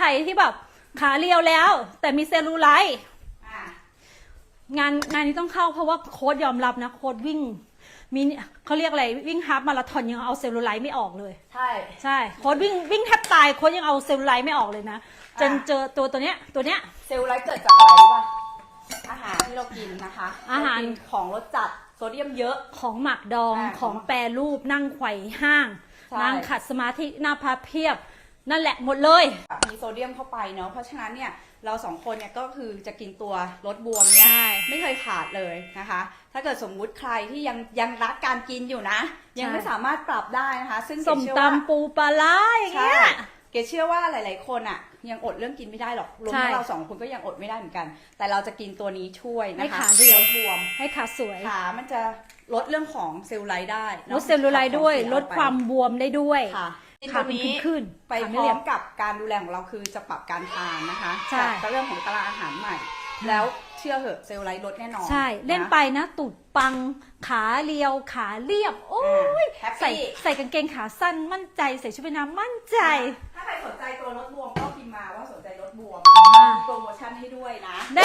ใครที่แบบขาเรียวแล้ว แต่มีเซลลูไลท์อะงานงานนี้ต้องเข้าเพราะว่าโค้ดยอมรับนะโค้ดวิ่งมีเขาเรียกอะไรวิ่งฮาล์ฟมาราธอนยังเอาเซลลูไลท์ไม่ออกเลย ใช่ใช่โค้ดวิ่งวิ่งแทบตายโค้ดยังเอาเซลลูไลท์ไม่ออกเลยนะจนอะเจอตัวตัวเนี้ยตัวเนี้ยเซลลูไลท์เกิดจากอะไรรู้ป่ะอาหารที่เรากินนะคะอาหารเกินของรสจัดโซเดียมเยอะของหมักดองอ่าของแปรรูปนั่งไขว่ห้างใช่นั่งขัดสมาธิหน้าพับเพียบ นั่นแหละหมดเลย มีโซเดียมเข้าไปเนาะเพราะฉะนั้นเนี่ยเราสองคนเนี่ยก็คือจะกินตัวลดบวมเนี่ยใช่ไม่เคยขาดเลยนะคะ ถ้าเกิดสมมุติใครที่ยังยังรักการกินอยู่นะ ยังไม่สามารถปรับได้นะคะ ซึ่งส้มเกดเชื่อว่าตำปูปลาร้าอย่างใช่เงี้ย เกดเชื่อว่าหลาย ๆ คนอะ ยังอดเรื่องกินไม่ได้หรอกรวมใช่ทั้งเราสองคนก็ยังอดไม่ได้เหมือนกัน แต่เราจะกินตัวนี้ช่วยให้นะคะขาเรียวลดบวม ให้ขาสวย ขา มันจะลดเรื่องของเซลลูไลท์ได้ลเนาะดเซลลูไลท์ด้วยขับของเสีลดความบวมได้ด้วย ค่ะขา ตัวเป็นนี้ขึ้นๆไปขาพไม่ร้อเรียมบกับการดูแลของเราคือจะปรับการทานนะคะใช่กับเรื่องของตารางอาหารใหม่ แล้วเชื่อเหอะเซลลูไลท์ลดแน่นอน ใช่ เล่นไปนะตูดปังขาเรียวขาเรียบ โอ้ยแฮปใส่ปี้ใส่กางเกงขาสั้นมั่นใจใส่ชุดว่ายน้ำมั่นใจ ถ้าใครสนใจตัวลดบวมก็พิมพ์มาว่าสนใจลดบวมอ่าโปรโมชั่นให้ด้วยนะได้